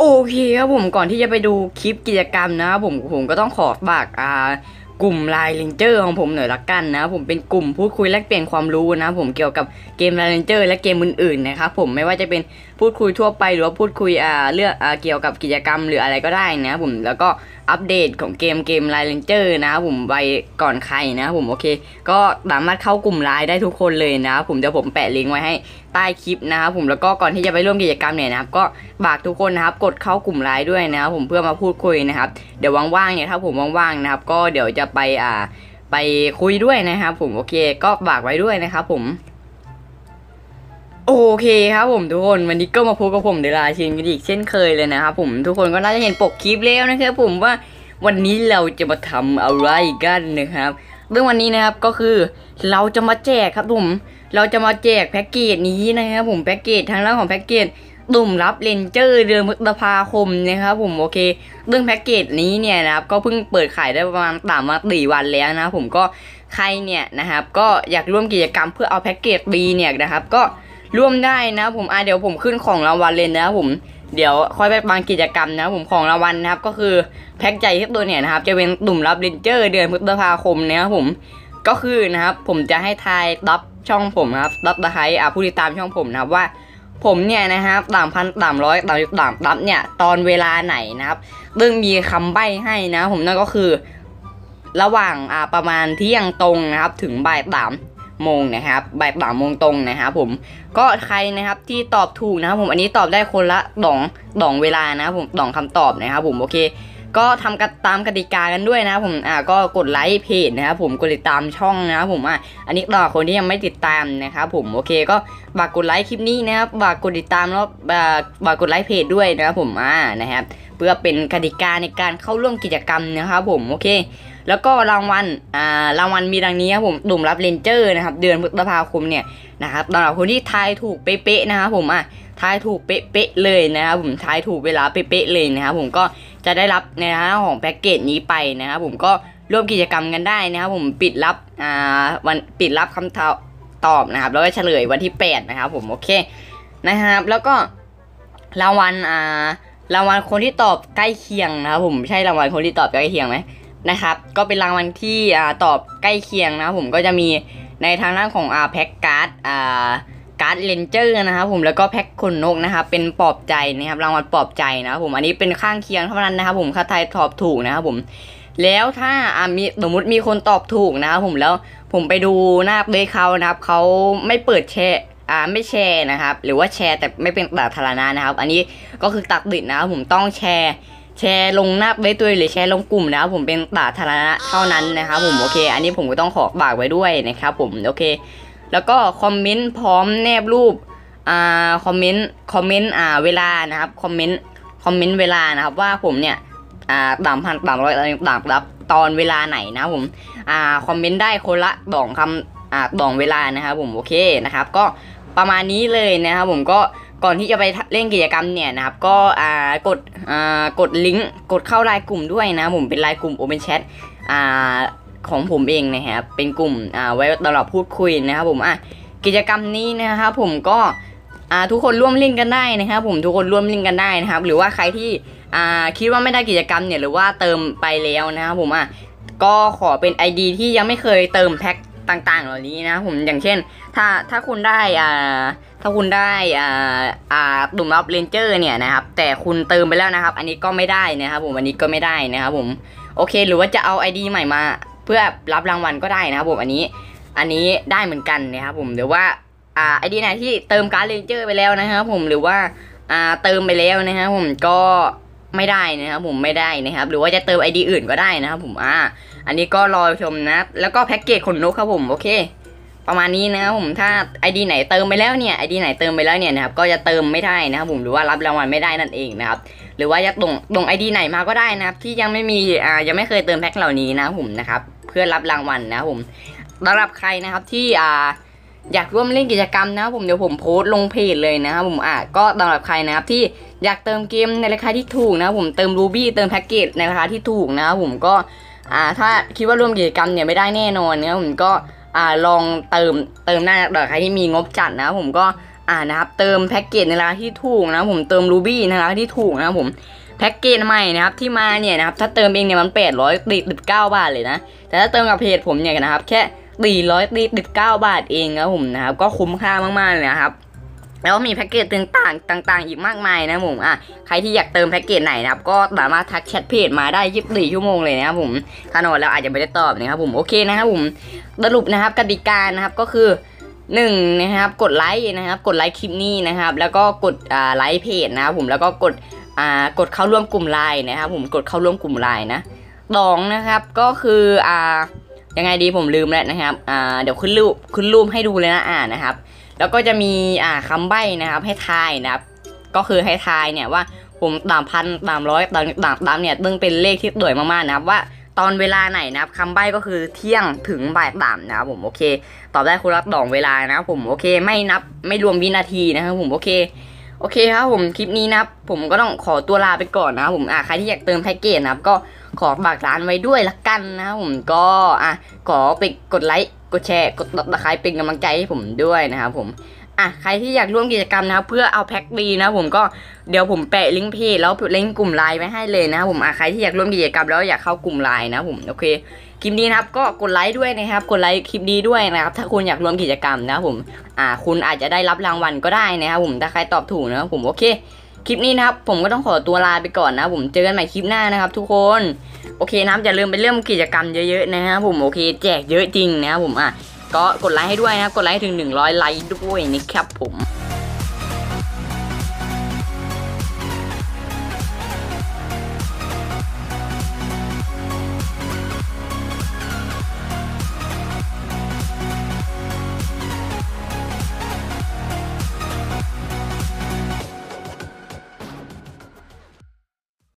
โอเคครับผมก่อนที่จะไปดูคลิปกิจกรรมนะครับผมผมก็ต้องขอฝากอ่ากลุ่มไลน์เลนเจอร์ของผมหน่อยละกันนะผมเป็นกลุ่มพูดคุยแลกเปลี่ยนความรู้นะผมเกี่ยวกับเกมไลน์เลนเจอร์และเกมอื่นๆนะครับผมไม่ว่าจะเป็นพูดคุยทั่วไปหรือว่าพูดคุยอ่าเรื่องอ่าเกี่ยวกับกิจกรรมหรืออะไรก็ได้นะผมแล้วก็ อัปเดตของเกมเกมไลน์เลนเจอร์นะครับผมไปก่อนใครนะครับผมโอเค ก็สามารถเข้ากลุ่มไลน์ได้ทุกคนเลยนะครับผมเดี๋ยวผมแปะลิงก์ไว้ให้ใต้คลิปนะครับผมแล้วก็ก่อนที่จะไปร่วมกิจกรรมเนี่ยนะครับก็ฝากทุกคนนะครับกดเข้ากลุ่มไลน์ด้วยนะครับผมเพื่อมาพูดคุยนะครับเดี๋ยวว่างๆเนี่ยถ้าผมว่างๆนะครับก็เดี๋ยวจะไปอ่าไปคุยด้วยนะครับผมโอเค ก็ฝากไว้ด้วยนะครับผม โอเคครับผมทุกคนวันนี้ก็มาพบกับผมเดลาชินกันอีกเช่นเคยเลยนะครับผมทุกคนก็น่าจะเห็นปกคลิปแล้วนะครับผมว่าวันนี้เราจะมาทำอะไรกันนะครับเรื่องวันนี้นะครับก็คือเราจะมาแจกครับผมเราจะมาแจกแพ็กเกจนี้นะครับผมแพ็กเกจทางด้านของแพ็กเกจตุ่มรับเลนเจอร์เดือนพฤษภาคมนะครับผมโอเค เรื่องแพ็กเกจนี้เนี่ยนะครับก็เพิ่งเปิดขายได้ประมาณสามสี่วันแล้วนะครับผมก็ใครเนี่ยนะครับก็อยากร่วมกิจกรรมเพื่อเอาแพ็กเกจดีเนี่ยนะครับก็ ร่วมได้นะผมอะเดี๋ยวผมขึ้นของรางวัลเลยนะผมเดี๋ยวค่อยไปบางกิจกรรมนะครับผมของรางวัลนะครับ ก็คือแพ็กใจที่ตัวเนี่ยนะครับ จะเป็นตุ่มรับเลนเจอร์เดือนพฤษภาคมนะครับผมก็คือนะครับ ผมจะให้ทายดับช่องผมนะครับดับตะไคร้อะผู้ติดตามช่องผมนะครับว่า ผมเนี่ยนะครับสามพันสามร้อยสามสิบสามดับเนี่ยตอนเวลาไหนนะครับเรื่องมีคำใบ้ให้นะ ผมนั่นก็คือ ระหว่างอ่าประมาณเที่ยงตรงนะครับ ถึงบ่ายสาม โมงนะครับบ่ายสามโมงตรงนะครับผมก็ใครนะครับที่ตอบถูกนะครับผมอันนี้ตอบได้คนละดองดองเวลานะครับผมดองคำตอบนะครับผมโอเค ก็ทำกันตามกติกากันด้วยนะผมอ่าก็กดไลค์เพจนะครับผมกดติดตามช่องนะครับผมอะอันนี้ต่อคนที่ยังไม่ติดตามนะครับผมโอเคก็ฝากกดไลค์คลิปนี้นะครับฝากกดติดตามแล้วอ่าฝากกดไลค์เพจด้วยนะครับผมอ่านะครับเพื่อเป็นกติกาในการเข้าร่วมกิจกรรมนะครับผมโอเค แล้วก็รางวัลอ่ารางวัลมีดังนี้ครับผมดุ่มรับเลนเจอร์นะครับเดือนพฤษภาคมเนี่ยนะครับสำหรับคนที่ทายถูกเป๊ะๆนะครับผมอะทายถูกเป๊ะๆเลยนะครับผมทายถูกเวลาเป๊ะๆเลยนะครับผมก็ จะได้รับในนะของแพ็กเกจนี้ไปนะครับผมก็ร่วมกิจกรรมกันได้นะครับผมปิดรับอ่าวันปิดรับคำตอบนะครับแล้วก็เฉลยวันที่ 8 นะครับผมโอเคนะครับแล้วก็รางวัลอ่ารางวัลคนที่ตอบใกล้เคียงนะครับผมใช่รางวัลคนที่ตอบใกล้เคียงไหมนะครับก็เป็นรางวัลที่อ่าตอบใกล้เคียงนะครับผมก็จะมีในทางด้านของอ่าแพ็กการ์ดอ่า การ์ดเลนเจอร์นะครับผมแล้วก็แพ็กขนนกนะครับเป็นปอบใจนะครับรางวัลปอบใจนะครับผมอันนี้เป็นข้างเคียงเท่านั้นนะครับผมถ้าทายตอบถูกนะครับผมแล้วถ้าอ่ามีสมมติมีคนตอบถูกนะครับผมแล้วผมไปดูหน้าเบสเขานะครับเขาไม่เปิดแชร์อ่าไม่แชร์นะครับ หรือว่าแชร์แต่ไม่เป็นสาธารณะนะครับ อันนี้ก็คือตัดดิดนะครับผมต้องแชร์แชร์ลงหน้าเฟซตัวเองหรือแชร์ลงกลุ่มนะครับผมเป็นสาธารณะเท่านั้นนะครับผมโอเค อันนี้ผมก็ต้องขอฝากไว้ด้วยนะครับผมโอเค แล้วก็คอมเมนต์พร้อมแนบรูปอ่าคอมเมนต์คอมเมนต์อ่าเวลานะครับคอมเมนต์คอมเมนต์เวลานะครับว่าผมเนี่ยอ่าสามพันสามร้อยต่างรับตอนเวลาไหนนะผมอ่าคอมเมนต์ได้คนละดองคำอ่าดองเวลานะครับผมโอเคนะครับ ก็ประมาณนี้เลยนะครับผมก็ก่อนที่จะไปเล่นกิจกรรมเนี่ยนะครับ ก็อ่ากดอ่ากดลิงก์กดเข้ารายกลุ่มด้วยนะผมเป็นรายกลุ่ม Open Chat อ่า ของผมเองนะครับเป็นกลุ่มอ่าไว้สำหรับพูดคุยนะครับผมอะกิจกรรมนี้นะครับผมก็อ่าทุกคนร่วมเล่นกันได้นะครับผมทุกคนร่วมเล่นกันได้นะครับ หรือว่าใครที่อ่าคิดว่าไม่ได้กิจกรรมเนี่ยหรือว่าเติมไปแล้วนะครับผมอะก็ขอเป็น ID ที่ยังไม่เคยเติมแพ็คต่างๆ เหล่านี้นะครับผมอย่างเช่น ถ้าถ้าคุณได้อ่าถ้าคุณได้อ่าอ่าดุ่มรับเลนเจอร์เนี่ยนะครับแต่คุณเติมไปแล้วนะครับ อันนี้ก็ไม่ได้นะครับผมอันนี้ก็ไม่ได้นะครับผมโอเค หรือว่าจะเอา ID ใหม่มา เพื่อรับรางวัลก็ได้นะครับผมอันนี้ อันนี้ได้เหมือนกันนะครับผมหรือว่าอ่าไอดีไหนที่เติมการ์ดเลนเจอร์ไปแล้วนะครับผมหรือว่าอ่าเติมไปแล้วนะครับผมก็ไม่ได้นะครับผมไม่ได้นะครับ หรือว่าจะเติมไอเดียอื่นก็ได้นะครับผมอ่าอันนี้ก็รอชมนะ แล้วก็แพ็กเกจขนนกครับผมโอเค ประมาณนี้นะครับผมถ้า ID ไหนเติมไปแล้วเนี่ย ID ไหนเติมไปแล้วเนี่ยนะครับก็จะเติมไม่ได้นะครับผมหรือว่ารับรางวัลไม่ได้นั่นเองนะครับหรือว่าจะส่งส่ง ID ไหนมาก็ได้นะครับที่ยังไม่มีอ่ายังไม่เคยเติมแพ็คเหล่านี้นะครับผมนะครับเพื่อรับรางวัลนะครับผมสำหรับใครนะครับที่อ่าอยากร่วมเล่นกิจกรรมนะครับผมเดี๋ยวผมโพสต์ลงเพจเลยนะครับผมอะก็สำหรับใครนะครับที่อยากเติมเกมในราคาที่ถูกนะครับผมเติมรูบี้เติมแพ็กเกจในราคาที่ถูกนะครับผมก็อ่าถ้าคิดว่าร่วมกิจกรรมเนี่ยไม่ได้แน่นอนนะครับผมก็ อ่าลองเติมเติมหน้าดอกใครที่มีงบจัดนะผมก็อ่านะครับเติมแพ็กเกจในราคาที่ถูกนะผมเติมรูบี้ในราคาที่ถูกนะผมแพ็กเกจใหม่นะครับที่มาเนี่ยนะครับถ้าเติมเองเนี่ยมันแปดร้อยติดสิบเก้าบาทเลยนะแต่ถ้าเติมกับเพจผมเนี่ยนะครับแค่สี่ร้อยติดสิบเก้าบาทเองครับผมนะครับก็คุ้มค่ามากๆเลยนะครับ แล้วมีแพ็กเกจต่างๆต่าง ๆ อีกมากมายนะผมอะใครที่อยากเติมแพ็กเกจไหนนะครับก็สามารถทักแชทเพจมาได้24ชั่วโมงเลยนะครับผมถ้านอนแล้วอาจจะไม่ได้ตอบนะครับผมโอเคนะครับผมสรุปนะครับกติกานะครับก็คือหนึ่งนะครับกดไลค์นะครับกดไลค์คลิปนี้นะครับ แล้วก็กดอ่าไลค์เพจนะครับผมแล้วก็กดอ่ากดเข้าร่วมกลุ่มไลน์นะครับผมกดเข้าร่วมกลุ่มไลน์นะสองนะครับก็คืออ่ายังไงดีผมลืมแล้วนะครับอ่าเดี๋ยวขึ้นรูปขึ้นรูปให้ดูเลยนะอ่านะครับ แล้วก็จะมีอ่าคำใบ้นะครับให้ทายนะครับ ก็คือให้ทายเนี่ยว่าผมตามพันตามร้อยตามตามตามเนี่ยต้องเป็นเลขที่สวยมากๆนะครับว่าตอนเวลาไหนนะครับคำใบ้ก็คือเที่ยงถึงบ่ายสามนะครับผมโอเค ตอบได้คนละดองเวลานะครับผมโอเคไม่นับไม่รวมวินาทีนะครับผมโอเคโอเคครับผมคลิปนี้นะครับผมก็ต้องขอตัวลาไปก่อนนะครับผมอ่าใครที่อยากเติมแพ็กเกจนะครับก็ ขอฝากร้านไว้ด้วยละกันนะครับผมก็อะขอไปกดไลค์กดแชร์กดติดตามเป็นกำลังใจให้ผมด้วยนะครับผมอะใครที่อยากร่วมกิจกรรมนะครับเพื่อเอาแพ็กดีนะผมก็เดี๋ยวผมแปะลิงก์เพจแล้วลิงก์กลุ่มไลน์ไว้ให้เลยนะครับผมอะใครที่อยากร่วมกิจกรรมแล้วอยากเข้ากลุ่มไลน์นะผมโอเคคลิปนี้นะครับก็กดไลค์ด้วยนะครับกดไลค์คลิปนี้ด้วยนะครับถ้าคุณอยากร่วมกิจกรรมนะครับผมอ่าคุณอาจจะได้รับรางวัลก็ได้นะครับผมถ้าใครตอบถูกนะครับผมโอเค คลิปนี้นะครับผมก็ต้องขอตัวลาไปก่อนนะผมเจอกันใหม่คลิปหน้านะครับ ทุกคนโอเคนะครับอย่าลืมไปเริ่มกิจกรรมเยอะๆนะครับผมโอเค แจกเยอะจริงนะครับผมอะก็กดไลค์ให้ด้วยนะครับกดไลค์ให้ถึง 100 ไลค์ด้วยนะครับผม